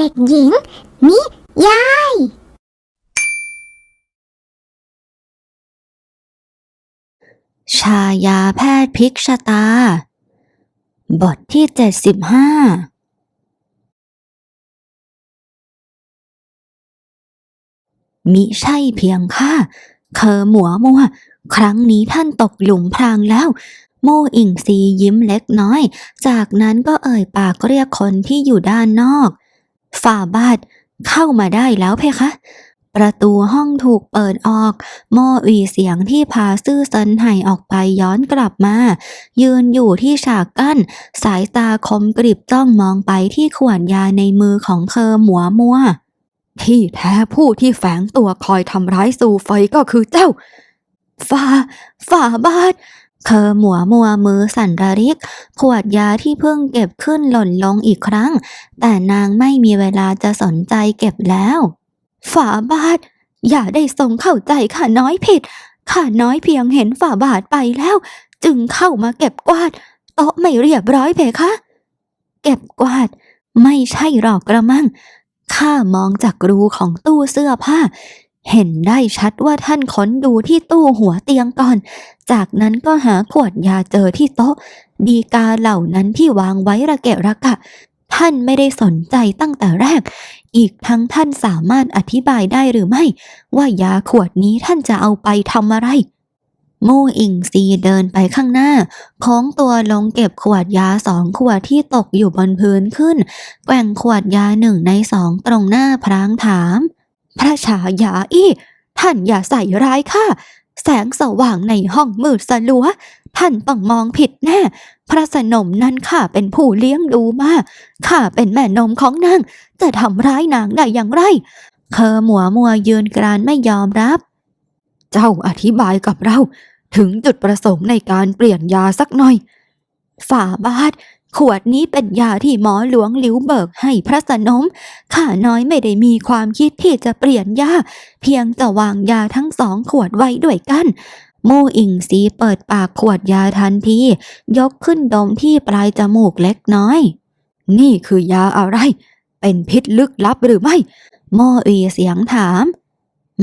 เด็กหญิง นิยาย ชายาแพทย์พลิกชะตา บทที่75มิใช่เพียงข้าเคอหมัวมัว ครั้งนี้ท่านตกหลุมพรางแล้วโมอิงซียิ้มเล็กน้อย จากนั้นก็เอ่ยปากเรียกคนที่อยู่ด้านนอก ฝ่าบาทเข้ามาได้แล้วเพคะ ประตูห้องถูกเปิดออก โมอีเสียงที่พาซื่อเซินไห่ออกไปย้อนกลับมา ยืนอยู่ที่ฉากกั้น สายตาคมกริบจ้องมองไปที่ขวดยาในมือของเธอหมัวมัว ที่แท้ผู้ที่แฝงตัวคอยทำร้ายซูเฟก็คือเจ้า ฝ่า ฝ่าบาท เธอหมัวมัวมือสั่นระริก ขวดยาที่เพิ่งเก็บขึ้นหล่นลงอีกครั้ง แต่นางไม่มีเวลาจะสนใจเก็บแล้วฝ่าบาท อย่าได้ทรงเข้าใจข้าน้อยผิด ข้าน้อยเพียงเห็นฝ่าบาทไปแล้ว จึงเข้ามาเก็บกวาดโต๊ะไม่เรียบร้อยเพคะ เก็บกวาด ไม่ใช่หรอกกระมังข้ามองจากรูของตู้เสื้อผ้า เห็นได้ชัดว่าท่านค้นดูที่ตู้หัวเตียงก่อน จากนั้นก็หาขวดยาเจอที่โต๊ะ ดีกาเหล่านั้นที่วางไว้ระเกะระกะ ท่านไม่ได้สนใจตั้งแต่แรก อีกทั้งท่านสามารถอธิบายได้หรือไม่ ว่ายาขวดนี้ท่านจะเอาไปทำอะไรมู่อิงซีเดินไปข้างหน้าโค้งตัวลงเก็บขวดยาสองขวดที่ตกอยู่บนพื้นขึ้น แกว่งขวดยาหนึ่งในสองตรงหน้าพรางถาม พระชายาอี้ท่านอย่าใส่ร้ายข้าแสงสว่างในห้องมืดสลัว ท่านต้องมองผิดแน่ พระสนมนั้นข้าเป็นผู้เลี้ยงดูมาข้าเป็นแม่นมของนางจะทำร้ายนางได้อย่างไร เคอหมัวมัวยืนกรานไม่ยอมรับ เจ้าอธิบายกับเรา ถึงจุดประสงค์ในการเปลี่ยนยาสักหน่อย ฝ่าบาท ขวดนี้เป็นยาที่หมอหลวงหลิวเบิกให้พระสนม ข้าน้อยไม่ได้มีความคิดที่จะเปลี่ยนยา เพียงแต่วางยาทั้งสองขวดไว้ด้วยกันโมอิงซีเปิดปากขวดยาทันที ยกขึ้นดมที่ปลายจมูกเล็กน้อย นี่คือยาอะไร เป็นพิษลึกลับหรือไม่ โมอีเสียงถาม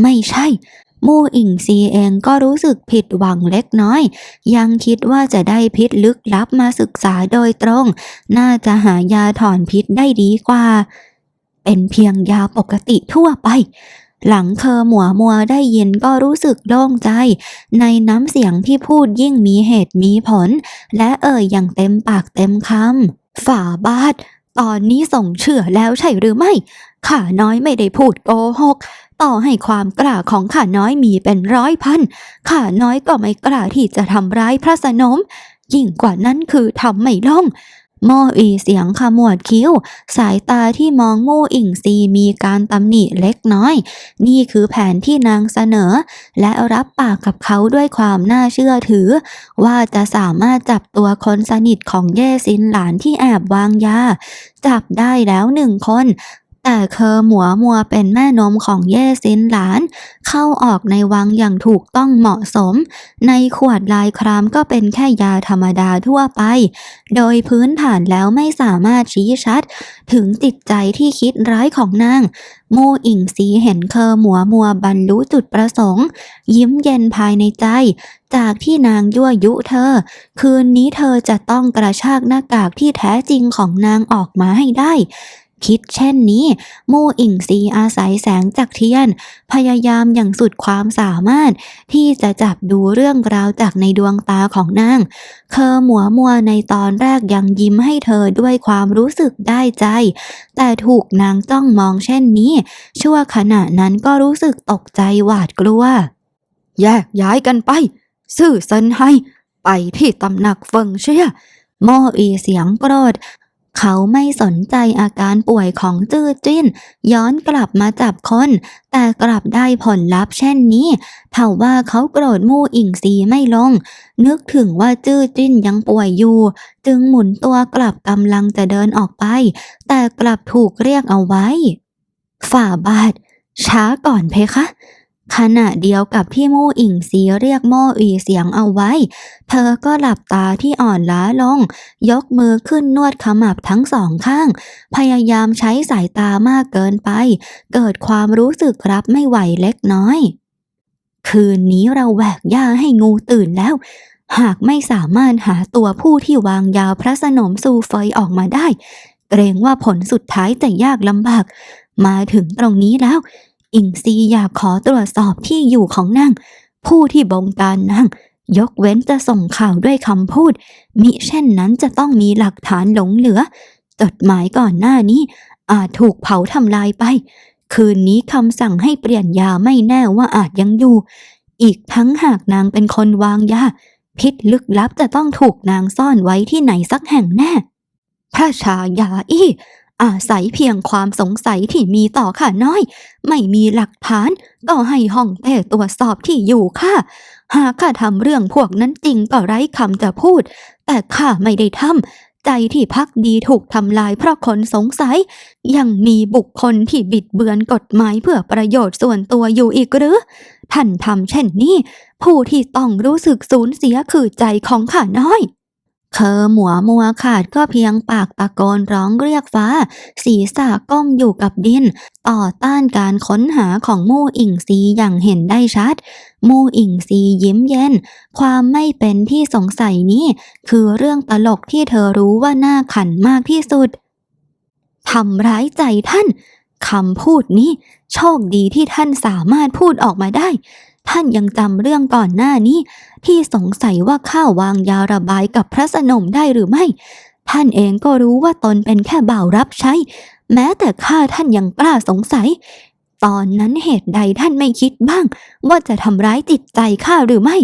ไม่ใช่ มู่อิงซีเองก็รู้สึกผิดหวังเล็กน้อย ยังคิดว่าจะได้พิษลึกลับมาศึกษาโดยตรง น่าจะหายาถอนพิษได้ดีกว่า เป็นเพียงยาปกติทั่วไปหลังเคอหมัวมัวได้ยินก็รู้สึกโล่งใจ ในน้ำเสียงที่พูดยิ่งมีเหตุมีผล และเอ่ยอย่างเต็มปากเต็มคำฝ่าบาท ตอนนี้ส่งเชื่อแล้วใช่หรือไม่ ข้าน้อยไม่ได้พูดโกหก ต่อให้ความกล้าของข้าน้อยมีเป็นร้อยพันข้าน้อยก็ไม่กล้าที่จะทำร้ายพระสนม ยิ่งกว่านั้นคือทำไม่ลงโมอีเสียงขมวดคิ้ว สายตาที่มองมู่อิงซีมีการตำหนิเล็กน้อย นี่คือแผนที่นางเสนอ และรับปากกับเขาด้วยความน่าเชื่อถือ ว่าจะสามารถจับตัวคนสนิทของเย่ซินหลานที่แอบวางยา จับได้แล้วหนึ่งคน แต่เคอหมัวมัวเป็นแม่นมของเย่ซินหลาน เข้าออกในวังอย่างถูกต้องเหมาะสม ในขวดลายครามก็เป็นแค่ยาธรรมดาทั่วไป โดยพื้นฐานแล้วไม่สามารถชี้ชัด ถึงจิตใจที่คิดร้ายของนางโมอิงซีเห็นเคอหมัวมัวบรรลุจุดประสงค์ ยิ้มเย็นภายในใจ จากที่นางยั่วยุเธอ คืนนี้เธอจะต้องกระชากหน้ากากที่แท้จริงของนางออกมาให้ได้ คิดเช่นนี้มู่อิงซีอาศัยแสงจากเทียน พยายามอย่างสุดความสามารถ ที่จะจับดูเรื่องราวจากในดวงตาของนางเคอหมัวมัวในตอนแรกยังยิ้มให้เธอด้วยความรู้สึกได้ใจ แต่ถูกนางจ้องมองเช่นนี้ ชั่วขณะนั้นก็รู้สึกตกใจหวาดกลัว แยกย้ายกันไป ซื่อเซินให้ ไปที่ตำหนักเฟิงเชี่ยโมอีเสียงโกรธ เขาไม่สนใจอาการป่วยของจื้อจิ้น ย้อนกลับมาจับคน แต่กลับได้ผลลัพธ์เช่นนี้เท่าว่าเขาโกรธมู่อิงซีไม่ลง นึกถึงว่าจื้อจิ้นยังป่วยอยู่ จึงหมุนตัวกลับกำลังจะเดินออกไป แต่กลับถูกเรียกเอาไว้ ฝ่าบาท ช้าก่อนเพคะ ขณะเดียวกับที่มู่อิงซีเรียกโม่อีเสียงเอาไว้ เธอก็หลับตาที่อ่อนล้าลง ยกมือขึ้นนวดขมับทั้งสองข้าง พยายามใช้สายตามากเกินไป เกิดความรู้สึกรับไม่ไหวเล็กน้อย คืนนี้เราแหวกย่าให้งูตื่นแล้ว หากไม่สามารถหาตัวผู้ที่วางยาพระสนมซูเฟยออกมาได้ เกรงว่าผลสุดท้ายจะยากลำบาก มาถึงตรงนี้แล้ว อิงซีอยากขอตรวจสอบที่อยู่ของนางผู้ที่บงการนางยกเว้นจะส่งข่าวด้วยคำพูด มิเช่นนั้นจะต้องมีหลักฐานหลงเหลือ จดหมายก่อนหน้านี้ อาจถูกเผาทำลายไป คืนนี้คำสั่งให้เปลี่ยนยาไม่แน่ว่าอาจยังอยู่ อีกทั้งหากนางเป็นคนวางยา พิษลึกลับจะต้องถูกนางซ่อนไว้ที่ไหนสักแห่งแน่พระชายาอี้ อาศัยเพียงความสงสัยที่มีต่อข้าน้อย ไม่มีหลักฐานก็ให้ห้องเต้ตรวจสอบที่อยู่ข้าหากข้าทำเรื่องพวกนั้นจริงก็ไร้คำจะพูด แต่ข้าไม่ได้ทำใจที่พักดีถูกทำลายเพราะคนสงสัย ยังมีบุคคลที่บิดเบือนกฎหมายเพื่อประโยชน์ส่วนตัวอยู่อีกหรือ ท่านทำเช่นนี้ ผู้ที่ต้องรู้สึกสูญเสียคือใจของข้าน้อย เคอหมัวมัวขาดก็เพียงปากตะโกนร้องเรียกฟ้า ศีรษะก้มอยู่กับดิน ต่อต้านการค้นหาของมู่อิงซีอย่างเห็นได้ชัด มู่อิงซียิ้มเย็น ความไม่เป็นที่สงสัยนี้ คือเรื่องตลกที่เธอรู้ว่าน่าขันมากที่สุดทำร้ายใจท่านคำพูดนี้ โชคดีที่ท่านสามารถพูดออกมาได้ ท่านยังจำเรื่องก่อนหน้านี้ ที่สงสัยว่าข้าวางยาระบายกับพระสนมได้หรือไม่ ท่านเองก็รู้ว่าตนเป็นแค่บ่าวรับใช้ แม้แต่ข้าท่านยังกล้าสงสัย ตอนนั้นเหตุใดท่านไม่คิดบ้าง ว่าจะทำร้ายจิตใจข้าหรือไม่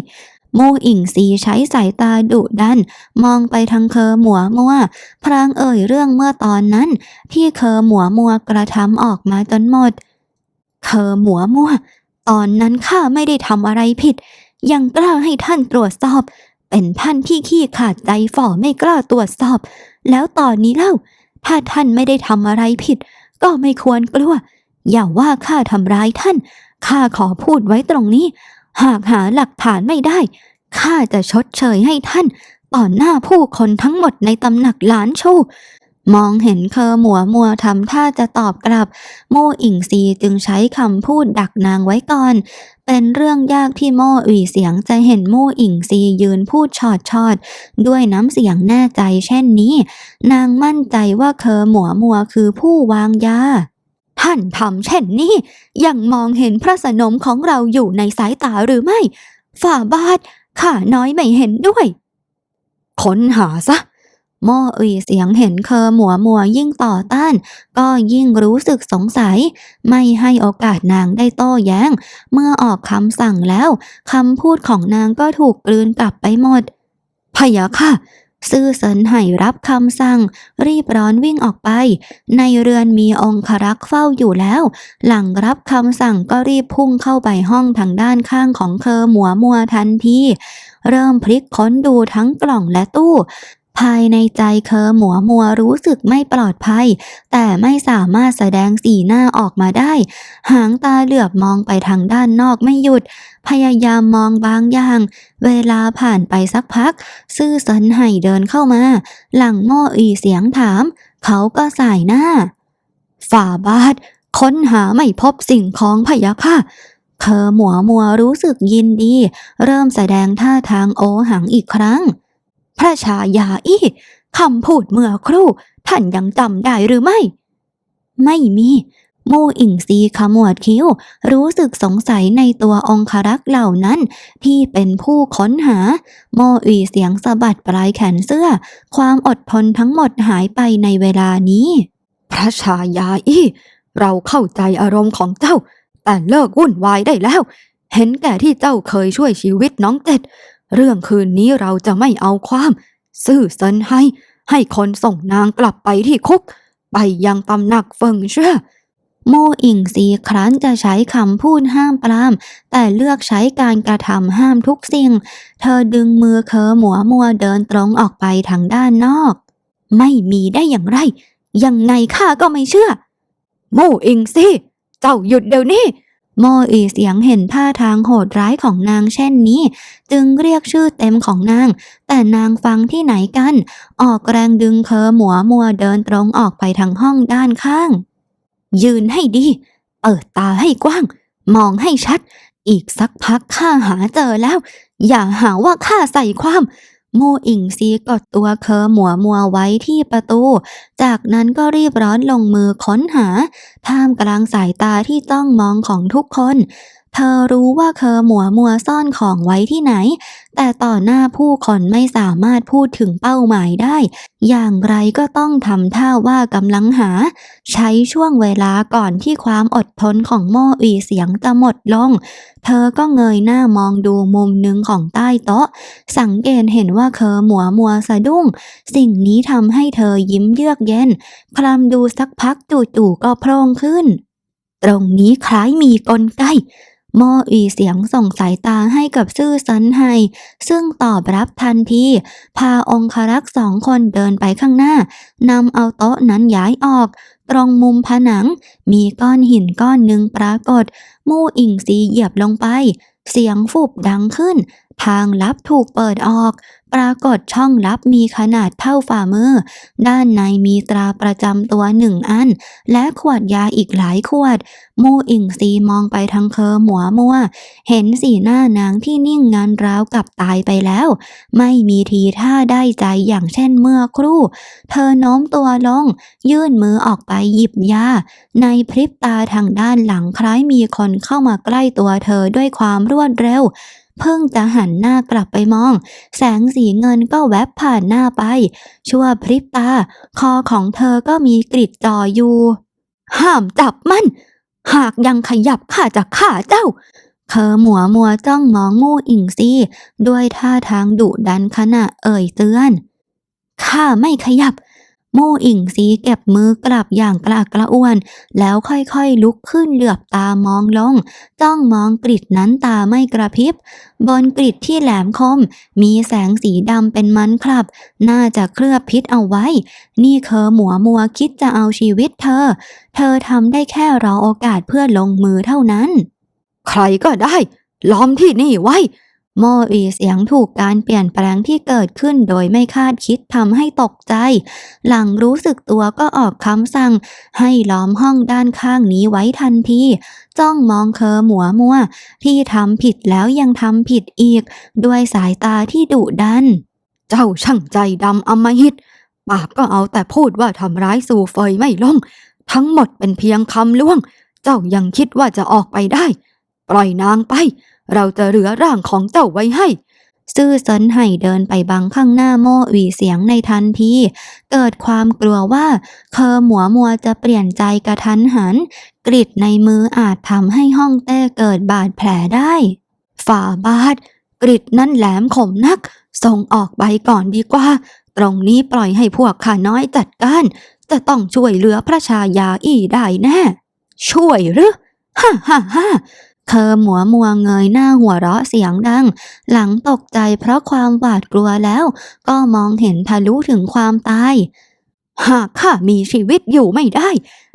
โมอิงซีใช้สายตาดุดัน มองไปทางเคอหมัวมัวพรางเอ่ยเรื่องเมื่อตอนนั้น ที่เคอหมัวมัวกระทำออกมาจนหมด เคอหมัวมัว ตอนนั้นข้าไม่ได้ทำอะไรผิด ยังกล้าให้ท่านตรวจสอบ เป็นท่านที่ขี้ขาดใจฝ่อไม่กล้าตรวจสอบ แล้วตอนนี้เล่า ถ้าท่านไม่ได้ทำอะไรผิด ก็ไม่ควรกลัว อย่าว่าข้าทำร้ายท่าน ข้าขอพูดไว้ตรงนี้ หากหาหลักฐานไม่ได้ ข้าจะชดเชยให้ท่าน ต่อหน้าผู้คนทั้งหมดในตำหนักหลานชู มองเห็นเคอหมัวมัวทำท่าจะตอบกลับโม่อิงซีจึงใช้คำพูดดักนางไว้ก่อน เป็นเรื่องยากที่โม่อุ่ยเสียงจะเห็นโม่อิงซียืนพูดชอดชอดด้วยน้ำเสียงแน่ใจเช่นนี้ นางมั่นใจว่าเคอหมัวมัวคือผู้วางยา ท่านทำเช่นนี้ยังมองเห็นพระสนมของเราอยู่ในสายตาหรือไม่ ฝ่าบาทข้าน้อยไม่เห็นด้วย ค้นหาซะ หม่อเอ่ยเสียงเห็นเคอหมัวมัวยิ่งต่อต้าน ก็ยิ่งรู้สึกสงสัย ไม่ให้โอกาสนางได้โต้แย้ง เมื่อออกคำสั่งแล้วคำพูดของนางก็ถูกกลืนกลับไปหมดพะยะค่ะซื่อเสินไห่รับคำสั่ง รีบร้อนวิ่งออกไป ในเรือนมีองครักษ์เฝ้าอยู่แล้ว หลังรับคำสั่งก็รีบพุ่งเข้าไปห้องทางด้านข้างของเคอหมัวมัวทันทีเริ่มพลิกค้นดูทั้งกล่องและตู้ ภายในใจเคอหมัวมัวรู้สึกไม่ปลอดภัย แต่ไม่สามารถแสดงสีหน้าออกมาได้ หางตาเหลือบมองไปทางด้านนอกไม่หยุด พยายามมองบางอย่าง เวลาผ่านไปสักพัก ซื่อสันไห่เดินเข้ามา หลังโม่อีเสียงถาม เขาก็สายหน้า ฝ่าบาท ค้นหาไม่พบสิ่งของพยะค่ะเคอหมัวมัวรู้สึกยินดี เริ่มแสดงท่าทางโอหังอีกครั้ง พระชายาอี้คำพูดเมื่อครู่ ท่านยังจำได้หรือไม่ ไม่มีโมอิงซีขมวดคิ้ว รู้สึกสงสัยในตัวองครักษ์เหล่านั้น ที่เป็นผู้ค้นหา โมอีเสียงสะบัดปลายแขนเสื้อ ความอดทนทั้งหมดหายไปในเวลานี้ พระชายาอี้เราเข้าใจอารมณ์ของเจ้า แต่เลิกวุ่นวายได้แล้ว เห็นแก่ที่เจ้าเคยช่วยชีวิตน้องเจ็ด เรื่องคืนนี้เราจะไม่เอาความ ซื่อเซินให้ ให้คนส่งนางกลับไปที่คุก ไปยังตำหนักเฟิงเชื่อโมอิงซีครั้นจะใช้คำพูดห้ามปราม แต่เลือกใช้การกระทำห้ามทุกสิ่ง เธอดึงมือเคอหมัวมัวเดินตรงออกไปทางด้านนอก ไม่มีได้อย่างไร ยังไงข้าก็ไม่เชื่อ โมอิงซีเจ้าหยุดเดี๋ยวนี้ โมอีเสียงเห็นท่าทางโหดร้ายของนางเช่นนี้ จึงเรียกชื่อเต็มของนาง แต่นางฟังที่ไหนกัน ออกแรงดึงเคอหมัวมัวเดินตรงออกไปทางห้องด้านข้าง ยืนให้ดี เปิดตาให้กว้าง มองให้ชัด อีกสักพักข้าหาเจอแล้ว อย่าหาว่าข้าใส่ความ มอิงซีกดตัวเคอหมัวมัวไว้ที่ประตู จากนั้นก็รีบร้อนลงมือค้นหาท่ามกลางสายตาที่จ้องมองของทุกคน เธอรู้ว่าเคอหมัวมัวซ่อนของไว้ที่ไหน แต่ต่อหน้าผู้คนไม่สามารถพูดถึงเป้าหมายได้ อย่างไรก็ต้องทำท่าว่ากำลังหา ใช้ช่วงเวลาก่อนที่ความอดทนของโม่อีเสียงจะหมดลง เธอก็เงยหน้ามองดูมุมหนึ่งของใต้โต๊ะ สังเกตเห็นว่าเคอหมัวมัวสะดุ้ง สิ่งนี้ทำให้เธอยิ้มเยือกเย็นคลำดูสักพักจู่ๆก็โพร่งขึ้น ตรงนี้คล้ายมีกลไก โมอีเสียงส่งสายตาให้กับซื่อสันไฮซึ่งตอบรับทันที พาองครักษ์สองคนเดินไปข้างหน้านำเอาโต๊ะนั้นย้ายออก ตรงมุมผนัง มีก้อนหินก้อนหนึ่งปรากฏ มู่อิงซีเหยียบลงไป เสียงฟุบดังขึ้น ทางลับถูกเปิดออก ปรากฏช่องลับมีขนาดเท่าฝ่ามือ ด้านในมีตราประจำตัวหนึ่งอัน และขวดยาอีกหลายขวด มู่อิงซีมองไปทางเคอหมัวมัว เห็นสีหน้านางที่นิ่งงันราวกับตายไปแล้ว ไม่มีทีท่าได้ใจอย่างเช่นเมื่อครู่ เธอโน้มตัวลง ยื่นมือออกไปหยิบยา ในพริบตาทางด้านหลังคล้ายมีคนเข้ามาใกล้ตัวเธอด้วยความรวดเร็ว เพิ่งจะหันหน้ากลับไปมอง แสงสีเงินก็แวบผ่านหน้าไป ชั่วพริบตา คอของเธอก็มีกริดจ่ออยู่ ห้ามจับมัน หากยังขยับข้าจะฆ่าเจ้า เธอหมัวมัวจ้องมองมู่อิงซี่ ด้วยท่าทางดุดันขณะเอ่ยเตือนข้าไม่ขยับ ม่อิงซีเก็บมือกลับอย่างกระอักกระอ่วน แล้วค่อยๆลุกขึ้นเหลือบตามองลง จ้องมองกริดนั้นตาไม่กระพริบบนกริดที่แหลมคม มีแสงสีดำเป็นมันคลับ น่าจะเคลือบพิษเอาไว้ นี่เคอหมัวมัวคิดจะเอาชีวิตเธอ เธอทำได้แค่รอโอกาสเพื่อลงมือเท่านั้น ใครก็ได้ ล้อมที่นี่ไว้ โมอีเสียงถูกการเปลี่ยนแปลงที่เกิดขึ้นโดยไม่คาดคิดทำให้ตกใจ หลังรู้สึกตัวก็ออกคำสั่ง ให้ล้อมห้องด้านข้างนี้ไว้ทันที จ้องมองเคอหมัวมัว ที่ทำผิดแล้วยังทำผิดอีก ด้วยสายตาที่ดุดัน เจ้าช่างใจดำอมหิต ปากก็เอาแต่พูดว่าทำร้ายสู่เฟยไม่ลง ทั้งหมดเป็นเพียงคำล่วง เจ้ายังคิดว่าจะออกไปได้ ปล่อยนางไป เราจะเหลือร่างของเจ้าไว้ให้ ซื่อเซินไห่เดินไปบังข้างหน้าโม่หวีเสียงในทันที เกิดความกลัวว่าเคอหมัวมัวจะเปลี่ยนใจกระทันหัน กริดในมืออาจทำให้ห้องเต้เกิดบาดแผลได้ ฝ่าบาทกริดนั่นแหลมคมนัก ส่งออกไปก่อนดีกว่า ตรงนี้ปล่อยให้พวกข้าน้อยจัดการ จะต้องช่วยเหลือพระชายาอี้ได้แน่ ช่วยหรือ ฮ่าฮ่าฮ่า เธอหมัวมัวเงยหน้าหัวเราะเสียงดัง หลังตกใจเพราะความหวาดกลัวแล้ว ก็มองเห็นทะลุถึงความตาย หากข้ามีชีวิตอยู่ไม่ได้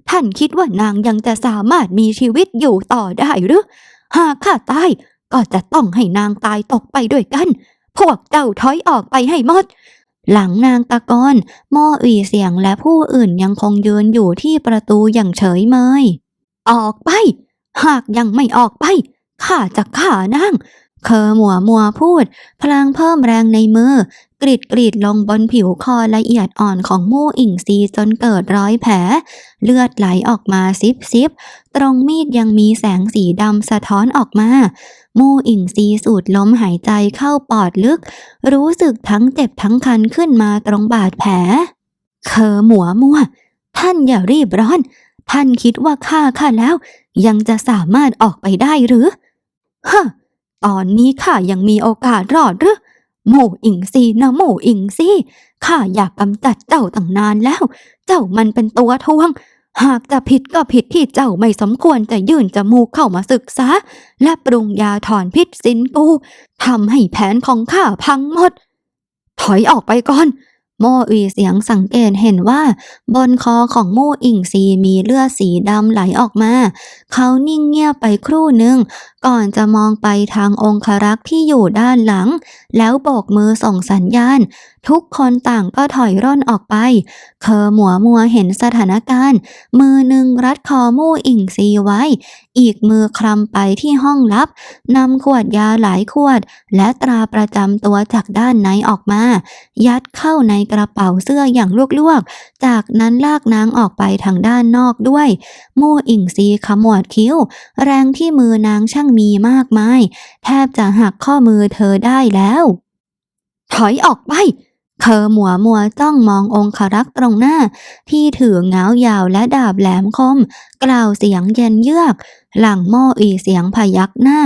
ท่านคิดว่านางยังจะสามารถมีชีวิตอยู่ต่อได้หรือ หากข้าตายก็จะต้องให้นางตายตกไปด้วยกัน พวกเจ้าถอยออกไปให้หมดหลังนางตะกอนม่อีเสียงและผู้อื่นยังคงยืนอยู่ที่ประตูอย่างเฉยเมย ออกไป หากยังไม่ออกไปข้าจะฆ่านางเคอหมัวมัวพูด พลางเพิ่มแรงในมือ กรีดกรีดลงบนผิวคอละเอียดอ่อนของมู่อิงซีจนเกิดร้อยแผล เลือดไหลออกมาซิบซิบตรงมีดยังมีแสงสีดำสะท้อนออกมา มู่อิงซีสูดลมหายใจเข้าปอดลึก รู้สึกทั้งเจ็บทั้งคันขึ้นมาตรงบาดแผล เคอหมัวมัว ท่านอย่ารีบร้อน ท่านคิดว่าข้าข้าแล้ว ยังจะสามารถออกไปได้หรือฮะตอนนี้ข้ายังมีโอกาสรอดหรือหมู่อิงซีนะหมู่อิงซีข้าอยากกำจัดเจ้าตั้งนานแล้ว เจ้ามันเป็นตัวทวง หากจะผิดก็ผิดที่เจ้าไม่สมควรจะยื่นจมูกเข้ามาศึกษา และปรุงยาถอนพิษสินกูทำให้แผนของข้าพังหมด ถอยออกไปก่อน โมอีเสียงสังเกตเห็นว่า บนคอของโม่อิงซีมีเลือดสีดำไหลออกมา เขานิ่งเงียบไปครู่หนึ่ง ก่อนจะมองไปทางองครักษ์ที่อยู่ด้านหลัง แล้วโบกมือส่งสัญญาณ ทุกคนต่างก็ถอยร่นออกไป เคอหมัวมัวเห็นสถานการณ์ มือหนึ่งรัดคอมู่อิงซีไว้ อีกมือคลำไปที่ห้องลับนำขวดยาหลายขวด และตราประจำตัวจากด้านในออกมา ยัดเข้าในกระเป๋าเสื้ออย่างลวกๆ จากนั้นลากนางออกไปทางด้านนอกด้วย มู่อิงซีขมวดคิ้ว แรงที่มือนางช่างมีมากมาย แทบจะหักข้อมือเธอได้แล้ว ถอยออกไป เคอหมัวมัวจ้องมององครักษ์ตรงหน้า ที่ถือเงายาวและดาบแหลมคม กล่าวเสียงเย็นเยือก หลังโม่อีเสียงพยักหน้า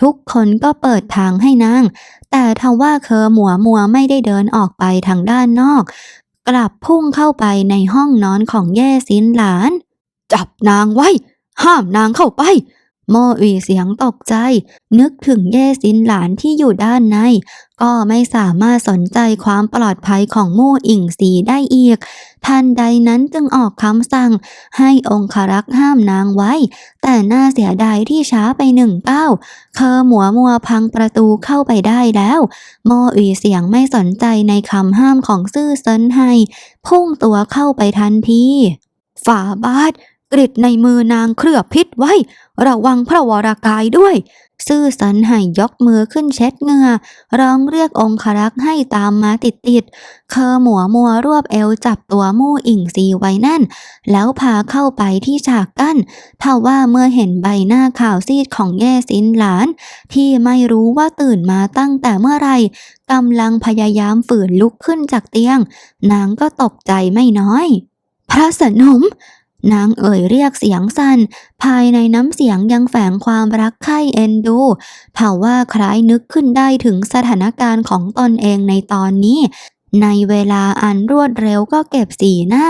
ทุกคนก็เปิดทางให้นาง แต่ทว่าเคอหมัวมัวไม่ได้เดินออกไปทางด้านนอก กลับพุ่งเข้าไปในห้องนอนของแย่ซินหลาน จับนางไว้ ห้ามนางเข้าไป โมอีเสียงตกใจ นึกถึงเย่ซินหลานที่อยู่ด้านใน ก็ไม่สามารถสนใจความปลอดภัยของโมอิงสีได้อีกทันใดนั้นจึงออกคำสั่ง ให้องครักษ์ห้ามนางไว้ แต่น่าเสียดายที่ช้าไปหนึ่งก้าเคอหมัวมัวพังประตูเข้าไปได้แล้ว โมอีเสียงไม่สนใจในคำห้ามของซื่อเซินไฮพุ่งตัวเข้าไปทันที ฝาบาท กริดในมือนางเคลือบพิษไว้ ระวังพระวรากายด้วย ซื่อสันไห่ยกมือขึ้นเช็ดเหงือร้องเรียกองครักษ์ให้ตามมาติดติดเคอหมัวมัวรวบเอวจับตัวมู่อิงซีไว้แน่น แล้วพาเข้าไปที่ฉากกั้นทว่าเมื่อเห็นใบหน้าขาวซีดของแย่ซินหลาน ที่ไม่รู้ว่าตื่นมาตั้งแต่เมื่อไรกำลังพยายามฝืนลุกขึ้นจากเตียง นางก็ตกใจไม่น้อย พระสนม นางเอ่ยเรียกเสียงสั่น ภายในน้ำเสียงยังแฝงความรักใคร่เอ็นดูเผ่าว่าคล้ายนึกขึ้นได้ถึงสถานการณ์ของตนเองในตอนนี้ ในเวลาอันรวดเร็วก็เก็บสีหน้า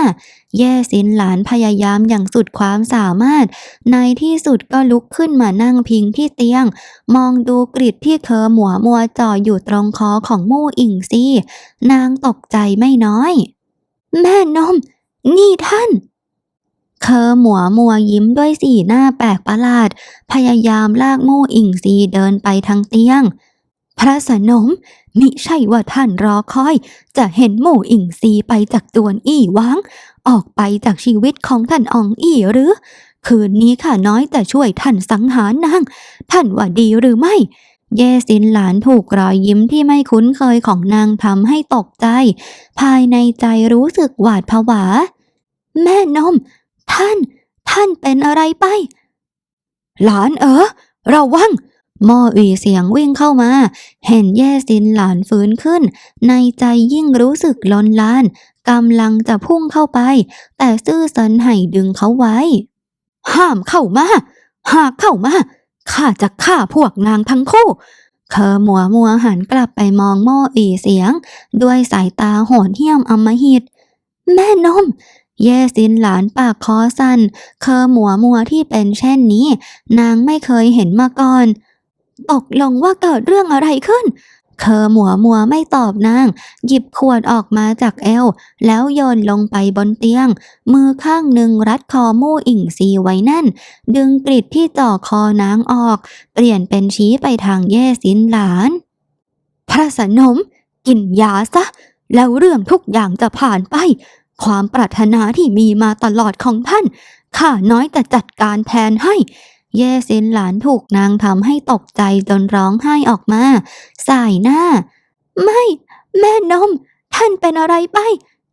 แย่สินหลานพยายามอย่างสุดความสามารถ ในที่สุดก็ลุกขึ้นมานั่งพิงที่เตียง มองดูกริดที่เคอหมัวมัวจ่ออยู่ตรงคอของมู่อิงซีนางตกใจไม่น้อย แม่นม นี่ท่าน เคอหมัวมัวยิ้มด้วยสีหน้าแปลกประหลาด พยายามลากมู่อิงซีเดินไปทางเตียง พระสนม มิใช่ว่าท่านรอคอย จะเห็นหมู่อิงซีไปจากจวนอี้วัง ออกไปจากชีวิตของท่านอองอี้หรือ คืนนี้ข้าน้อยแต่ช่วยท่านสังหารนาง ท่านว่าดีหรือไม่ เยสินหลานถูกรอยยิ้มที่ไม่คุ้นเคยของนางทำให้ตกใจ ภายในใจรู้สึกหวาดผวา แม่นม ท่าน ท่านเป็นอะไรไป หลานเออระวังหมออีเสียงวิ่งเข้ามา เห็นแย่สินหลานฟื้นขึ้น ในใจยิ่งรู้สึกลนลานกำลังจะพุ่งเข้าไป แต่ซื่อสันไห่ดึงเขาไว้ ห้ามเข้ามา หากเข้ามาข้าจะฆ่าพวกนางทั้งคู่เคอหมัวมัวหันกลับไปมองม่อีเสียง ด้วยสายตาโหดเหี้ยมอำมหิต แม่นม แย่สินหลานปากคอสั่นเคอหมัวมัวที่เป็นเช่นนี้ นางไม่เคยเห็นมาก่อน ตกลงว่าเกิดเรื่องอะไรขึ้น เคอหมัวมัวไม่ตอบนาง หยิบขวดออกมาจากเอว แล้วโยนลงไปบนเตียง มือข้างหนึ่งรัดคอมู่อิงซีไว้แน่น ดึงกริดที่จ่อคอนางออก เปลี่ยนเป็นชี้ไปทางแย่สินหลาน พระสนม กินยาซะ แล้วเรื่องทุกอย่างจะผ่านไป ความปรารถนาที่มีมาตลอดของท่าน ข้าน้อยแต่จัดการแทนให้ เย่สินหลานถูกนางทำให้ตกใจจนร้องไห้ออกมา สายหน้า ไม่ แม่นม ท่านเป็นอะไรไป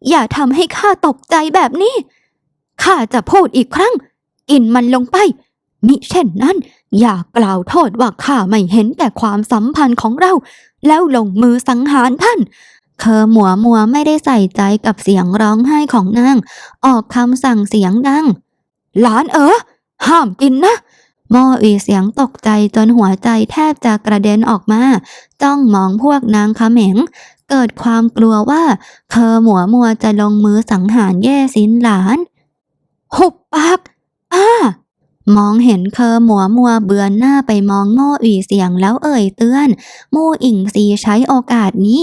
อย่าทำให้ข้าตกใจแบบนี้ ข้าจะพูดอีกครั้ง กินมันลงไป มิเช่นนั้น อย่ากล่าวโทษว่าข้าไม่เห็นแต่ความสัมพันธ์ของเรา แล้วลงมือสังหารท่าน เคอหมัวมัวไม่ได้ใส่ใจกับเสียงร้องไห้ของนาง ออกคำสั่งเสียงดัง หลานเออ ห้ามกินนะหมออีเสียงตกใจจนหัวใจแทบจะกระเด็นออกมา จ้องมองพวกนางเขมงเกิดความกลัวว่าเคอหมัวมัวจะลงมือสังหารแย่สินหลาน หุบปาก อ้า มองเห็นเคอหมัวมัวเบือนหน้าไปมองโม่อีเสียงแล้วเอ่ยเตือนโม่อิงซีใช้โอกาสนี้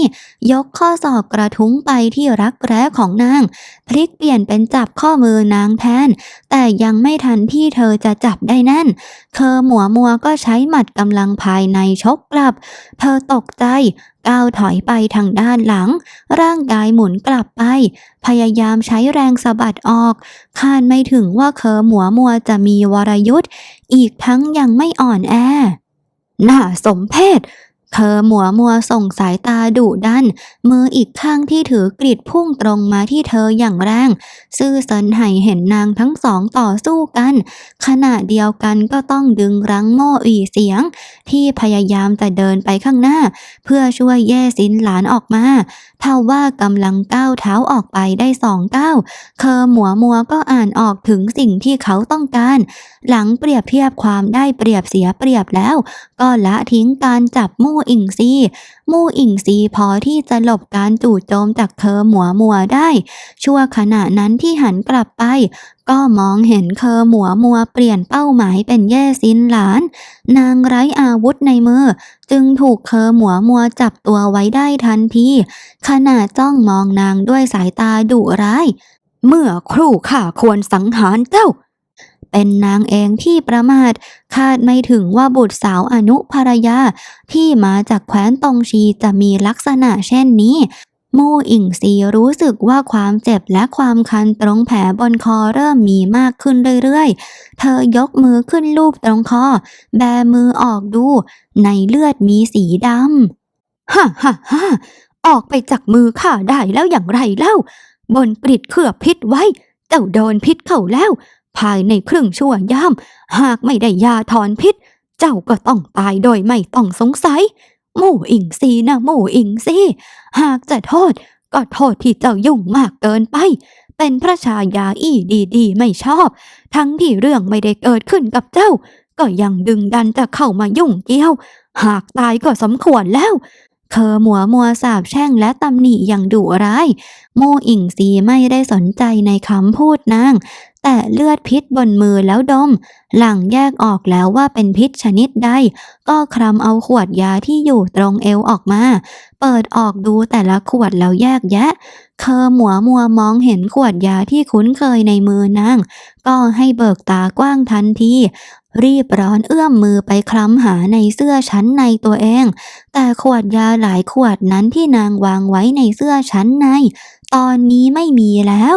ยกข้อศอกกระทุ้งไปที่รักแร้ของนาง พลิกเปลี่ยนเป็นจับข้อมือนางแทน แต่ยังไม่ทันที่เธอจะจับได้แน่น เคอหมัวมัวก็ใช้หมัดกำลังภายในชกกลับ เธอตกใจก้าวถอยไปทางด้านหลัง ร่างกายหมุนกลับไป พยายามใช้แรงสะบัดออก คาดไม่ถึงว่าเคอหมัวมัวจะมีวรยุทธ์ อีกทั้งยังไม่อ่อนแอ น่าสมเพช เคอหมัวมัวส่งสายตาดุดัน มืออีกข้างที่ถือกริดพุ่งตรงมาที่เธออย่างแรง ซื่อเซินไห่เห็นนางทั้งสองต่อสู้กัน ขณะเดียวกันก็ต้องดึงรั้งโม่อีเสียง ที่พยายามจะเดินไปข้างหน้า เพื่อช่วยแย่สินหลานออกมาเท่าว่ากำลังก้าวเท้าออกไปได้สองก้าวเคอหมัวมัวก็อ่านออกถึงสิ่งที่เขาต้องการ หลังเปรียบเทียบความได้เปรียบเสียเปรียบแล้ว ก็ละทิ้งการจับมู่อิงซีมู่อิงซีพอที่จะหลบการจู่โจมจากเคอหมัวมัวได้ ชั่วขณะนั้นที่หันกลับไป ก็มองเห็นเคอหมัวมัวเปลี่ยนเป้าหมายเป็นแย่ซินหลาน นางไร้อาวุธในมือ จึงถูกเคอหมัวมัวจับตัวไว้ได้ทันทีขณะจ้องมองนางด้วยสายตาดุร้าย เมื่อครู่ข้าควรสังหารเจ้า เป็นนางเองที่ประมาท คาดไม่ถึงว่าบุตรสาวอนุภรยา ที่มาจากแคว้นตงชีจะมีลักษณะเช่นนี้มู่อิงซีรู้สึกว่าความเจ็บและความคันตรงแผลบนคอเริ่มมีมากขึ้นเรื่อยๆ เธอยกมือขึ้นลูบตรงคอ แบมือออกดู ในเลือดมีสีดำฮ่าฮ่าฮ่าออกไปจากมือข้าได้แล้วอย่างไรเล่า บนกริดเคลือบพิษไว้ เจ้าโดนพิษเข้าแล้ว ภายในครึ่งชั่วยาม หากไม่ได้ยาถอนพิษ เจ้าก็ต้องตายโดยไม่ต้องสงสัย หมู่อิงซีนะหมู่อิงซีหากจะโทษ ก็โทษที่เจ้ายุ่งมากเกินไป เป็นพระชายาอี้ดีๆ ไม่ชอบ ทั้งที่เรื่องไม่ได้เกิดขึ้นกับเจ้า ก็ยังดึงดันจะเข้ามายุ่งเกี่ยว หากตายก็สมควรแล้วเคอหมัวมัวสาบแช่งและตำหนิอย่างดุร้าย โมอิงซีไม่ได้สนใจในคำพูดนางแต่เลือดพิษบนมือแล้วดม หลังแยกออกแล้วว่าเป็นพิษชนิดใด ก็คลำเอาขวดยาที่อยู่ตรงเอวออกมา เปิดออกดูแต่ละขวดแล้วแยกแยะ เคอหมัวมัวมองเห็นขวดยาที่คุ้นเคยในมือนาง ก็ให้เบิกตากว้างทันทีรีบร้อนเอื้อมมือไปคลำหาในเสื้อชั้นในตัวเอง แต่ขวดยาหลายขวดนั้นที่นางวางไว้ในเสื้อชั้นใน ตอนนี้ไม่มีแล้ว